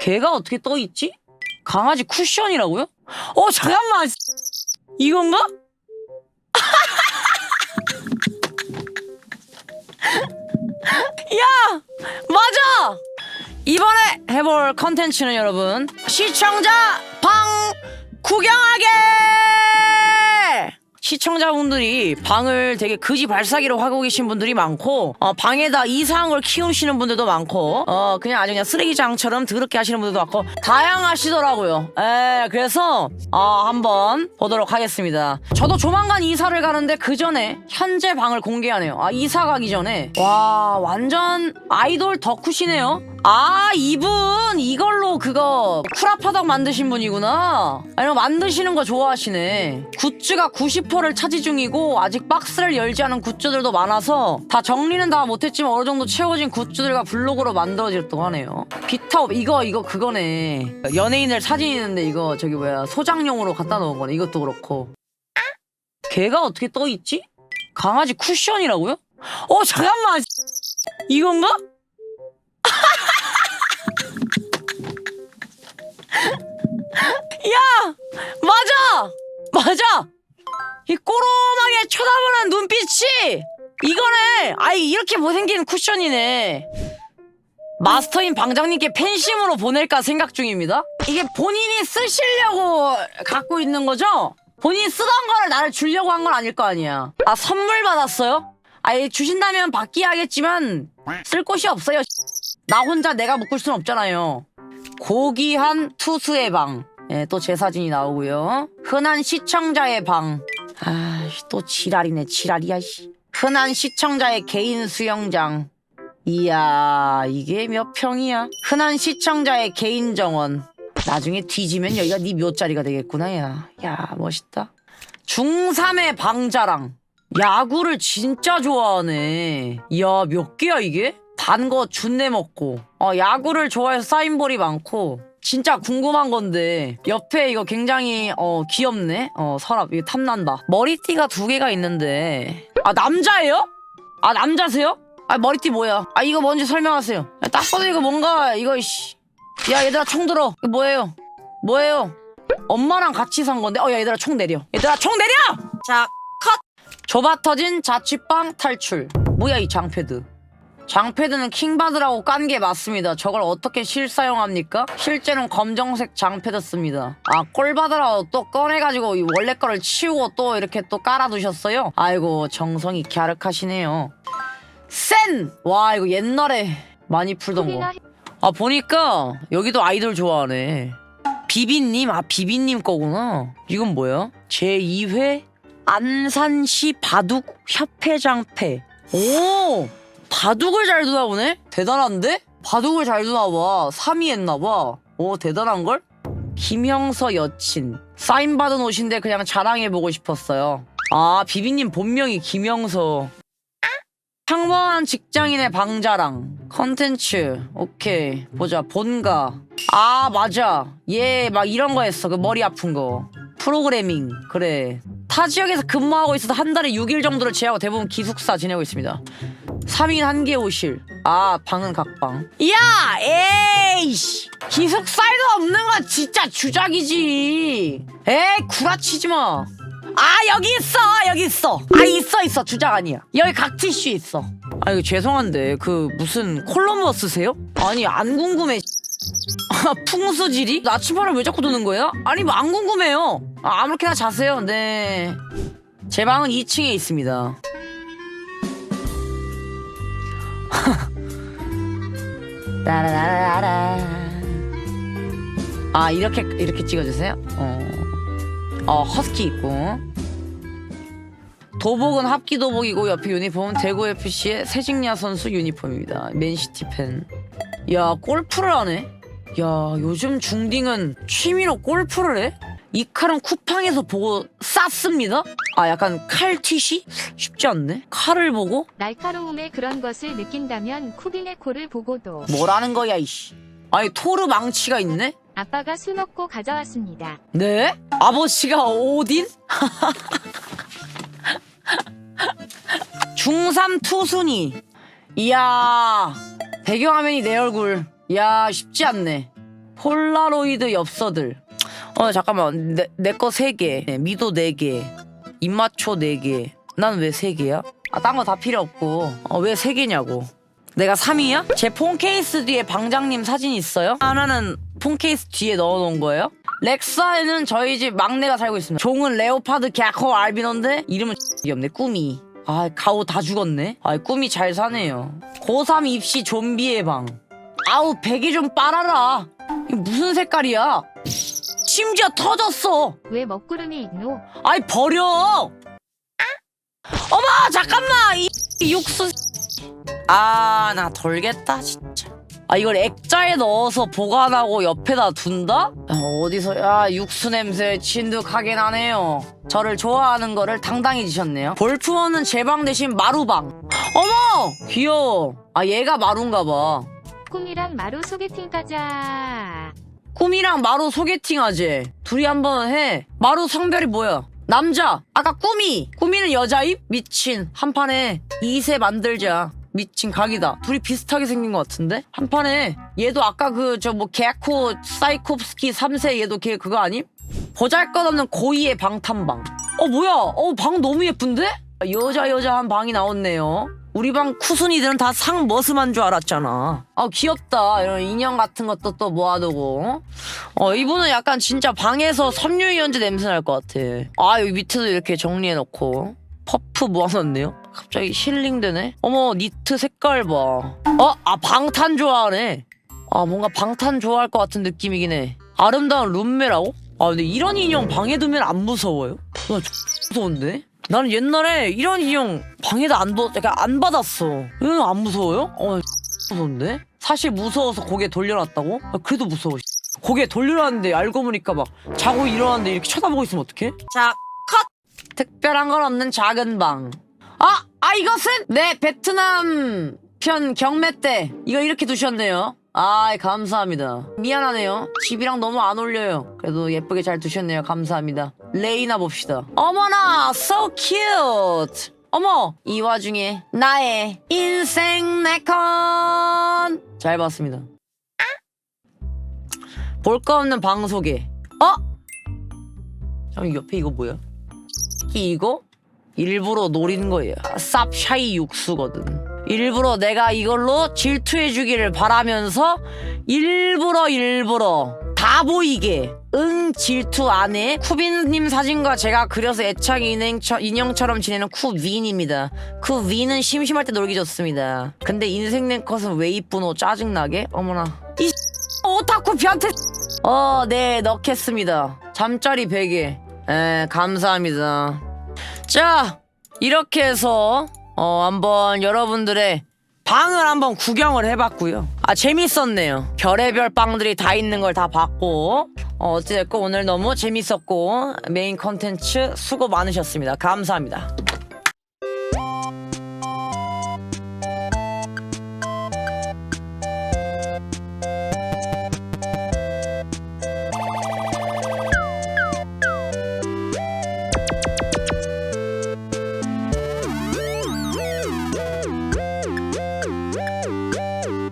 개가 어떻게 떠 있지? 강아지 쿠션이라고요? 어 잠깐만 이건가? 야 맞아 이번에 해볼 컨텐츠는 여러분 시청자 방 구경하게 시청자분들이 방을 되게 그지 발사기로 하고 계신 분들이 많고 어, 방에다 이상한 걸 키우시는 분들도 많고 어, 그냥 아주 그냥 쓰레기장처럼 더럽게 하시는 분들도 많고 다양하시더라고요. 에 그래서 어, 한번 보도록 하겠습니다. 저도 조만간 이사를 가는데 그 전에 현재 방을 공개하네요. 아 이사 가기 전에. 와 완전 아이돌 덕후시네요. 아 이분 이걸로 그거 쿠라파덕 만드신 분이구나. 아니 만드시는 거 좋아하시네. 굿즈가 90%를 차지 중이고 아직 박스를 열지 않은 굿즈들도 많아서 다 정리는 다 못했지만 어느 정도 채워진 굿즈들과 블로그로 만들어졌다고 하네요 비타업 이거 이거 그거네 연예인들 사진 있는데 이거 저기 뭐야 소장용으로 갖다 놓은 거네 이것도 그렇고 개가 어떻게 떠 있지? 강아지 쿠션이라고요? 어 잠깐만 이건가? 야! 맞아! 맞아! 이 꼬로마게 쳐다보는 눈빛이 이거네! 아이 이렇게 못생긴 쿠션이네 마스터인 방장님께 팬심으로 보낼까 생각 중입니다 이게 본인이 쓰시려고 갖고 있는 거죠? 본인이 쓰던 거를 나를 주려고 한 건 아닐 거 아니야 아 선물 받았어요? 아예 주신다면 받기 하겠지만 쓸 곳이 없어요 나 혼자 내가 묶을 순 없잖아요 고귀한 투수의 방. 예, 또 제 사진이 나오고요. 흔한 시청자의 방. 아, 또 지랄이네, 지랄이야, 씨. 흔한 시청자의 개인 수영장. 이야, 이게 몇 평이야? 흔한 시청자의 개인 정원. 나중에 뒤지면 여기가 네 묘자리가 되겠구나, 야. 야, 멋있다. 중3의 방자랑. 야구를 진짜 좋아하네. 이야, 몇 개야, 이게? 단 거 준내 먹고. 어, 야구를 좋아해서 사인볼이 많고. 진짜 궁금한 건데 옆에 이거 굉장히 어 귀엽네. 어 서랍. 이거 탐난다. 머리띠가 두 개가 있는데. 아 남자예요? 아 남자세요? 아 머리띠 뭐야? 아 이거 뭔지 설명하세요. 야, 딱 봐도 이거 뭔가 이거 씨. 야 얘들아 총 들어. 이거 뭐예요? 뭐예요? 엄마랑 같이 산 건데? 어 야 얘들아 총 내려. 얘들아 총 내려! 자 컷! 좁아 터진 자취방 탈출. 뭐야 이 장패드 장패드는 킹받으라고 깐 게 맞습니다. 저걸 어떻게 실사용합니까? 실제는 검정색 장패드 씁니다. 아, 꼴받으라고 또 꺼내가지고 이 원래 거를 치우고 또 이렇게 또 깔아두셨어요? 아이고, 정성이 갸륵하시네요. 센! 와, 이거 옛날에 많이 풀던 거. 아, 보니까 여기도 아이돌 좋아하네. 비비님? 아, 비비님 거구나. 이건 뭐야? 제2회 안산시 바둑 협회장패. 오! 바둑을 잘 두나 보네? 대단한데? 바둑을 잘 두나 봐. 3위 했나 봐. 오, 대단한걸? 김형서 여친. 사인 받은 옷인데 그냥 자랑해보고 싶었어요. 아, 비비님 본명이 김형서. 평범한 직장인의 방자랑. 컨텐츠. 오케이. 보자. 본가. 아, 맞아. 얘 막 이런 거 했어. 그 머리 아픈 거. 프로그래밍. 그래. 타 지역에서 근무하고 있어서 한 달에 6일 정도를 제하고 대부분 기숙사 지내고 있습니다. 3인 한개 오실. 아, 방은 각방. 야! 에이씨! 기숙사에도 없는 건 진짜 주작이지. 에이, 구라치지 마. 아, 여기 있어! 여기 있어! 아, 있어, 있어. 주작 아니야. 여기 각티슈 있어. 아, 이거 죄송한데, 그, 무슨 콜럼버 쓰세요? 아니, 안 궁금해. 아, 풍수지리? 나침반을 왜 자꾸 드는 거야? 아니, 뭐 안 궁금해요. 아, 아무렇게나 자세요. 네. 제 방은 2층에 있습니다. 따라라라라. 아 이렇게 이렇게 찍어주세요. 어, 어 허스키 있고 도복은 합기 도복이고 옆에 유니폼은 대구 FC의 세징야 선수 유니폼입니다. 맨시티 팬. 야 골프를 하네. 야 요즘 중딩은 취미로 골프를 해? 이 칼은 쿠팡에서 보고 쌌습니다. 아 약간 칼튀시 쉽지 않네. 칼을 보고 날카로움의 그런 것을 느낀다면 쿠빈의 코를 보고도 뭐라는 거야 이씨. 아니 토르 망치가 있네. 아빠가 술 먹고 가져왔습니다. 네? 아버지가 오딘? 중3 투순이 이야 배경화면이 내 얼굴 이야 쉽지 않네 폴라로이드 엽서들. 어 잠깐만 내거세 개, 네, 미도 네 개, 입마초 네 개. 난 왜 세 개야? 아 딴 거 다 필요 없고 어, 왜 세 개냐고. 내가 3위야? 제 폰 케이스 뒤에 방장님 사진 있어요? 하나는 폰 케이스 뒤에 넣어놓은 거예요? 렉사에는 저희 집 막내가 살고 있습니다. 종은 레오파드 갸커 알비노인데 이름은 이 없네 꾸미. 아 가오 다 죽었네. 아 꾸미 잘 사네요. 고3 입시 좀비의 방. 아우 베개 좀 빨아라. 무슨 색깔이야? 심지어 터졌어. 왜 먹구름이 있노? 아이 버려. 어머 잠깐만 이, 이 육수. 아 나 돌겠다 진짜. 아 이걸 액자에 넣어서 보관하고 옆에다 둔다? 야, 어디서 야 육수 냄새 진득하게 나네요. 저를 좋아하는 거를 당당히 지셨네요. 볼품없는 제 방 대신 마루방. 어머 귀여워. 아 얘가 마루인가 봐. 꿈이랑 마루 소개팅 가자. 꿈이랑 마루 소개팅하지. 둘이 한번 해. 마루 성별이 뭐야? 남자. 아까 꿈이. 꿈이는 여자입? 미친. 한 판에 2세 만들자. 미친 각이다. 둘이 비슷하게 생긴 것 같은데? 한 판에 얘도 아까 그 저 뭐 개코 사이콥스키 3세 얘도 걔 그거 아님? 보잘것없는 고이의 방탄방. 어 뭐야? 어 방 너무 예쁜데? 여자 여자 한 방이 나왔네요. 우리 방 쿠순이들은 다 상 머슴한 줄 알았잖아. 아 귀엽다. 이런 인형 같은 것도 또 모아두고. 어 이분은 약간 진짜 방에서 섬유유연제 냄새 날 것 같아. 아 여기 밑에도 이렇게 정리해놓고 퍼프 모아놨네요. 갑자기 힐링되네. 어머 니트 색깔 봐. 어? 아 방탄 좋아하네. 아 뭔가 방탄 좋아할 것 같은 느낌이긴 해. 아름다운 룸메라고? 아 근데 이런 인형 방에 두면 안 무서워요? 나 무서운데? 나는 옛날에 이런 인형 방에다 안, 둬, 약간 안 받았어. 이거 안 무서워요? 어 무서운데? 사실 무서워서 고개 돌려놨다고? 아, 그래도 무서워. 고개 돌려놨는데 알고 보니까 막 자고 일어났는데 이렇게 쳐다보고 있으면 어떡해? 자, 컷! 특별한 건 없는 작은 방. 아! 아 이것은 내 베트남 편 경매 때 이거 이렇게 두셨네요. 아 감사합니다. 미안하네요. 집이랑 너무 안 어울려요. 그래도 예쁘게 잘 두셨네요. 감사합니다. 레이나 봅시다. 어머나 so cute. 어머 이 와중에 나의 인생 네컨 잘 봤습니다. 볼 거 없는 방 소개. 어? 잠깐 옆에 이거 뭐야? 이거 일부러 노리는 거예요. 쌉샤이 육수거든. 일부러 내가 이걸로 질투해 주기를 바라면서 일부러 일부러 다 보이게 응 질투 안에 쿠빈님 사진과 제가 그려서 애착 인형처, 인형처럼 지내는 쿠윈입니다. 쿠윈은 심심할 때 놀기 좋습니다. 근데 인생 랭컷은 왜 이쁘노 짜증나게? 어머나 이 오타쿠 변태 어, 네, 넣겠습니다. 잠자리 베개. 에, 감사합니다. 자, 이렇게 해서 어, 한번 여러분들의 방을 한번 구경을 해봤고요. 아, 재밌었네요. 별의별 빵들이 다 있는 걸 다 봤고 어, 어찌됐건 오늘 너무 재밌었고 메인 컨텐츠 수고 많으셨습니다. 감사합니다.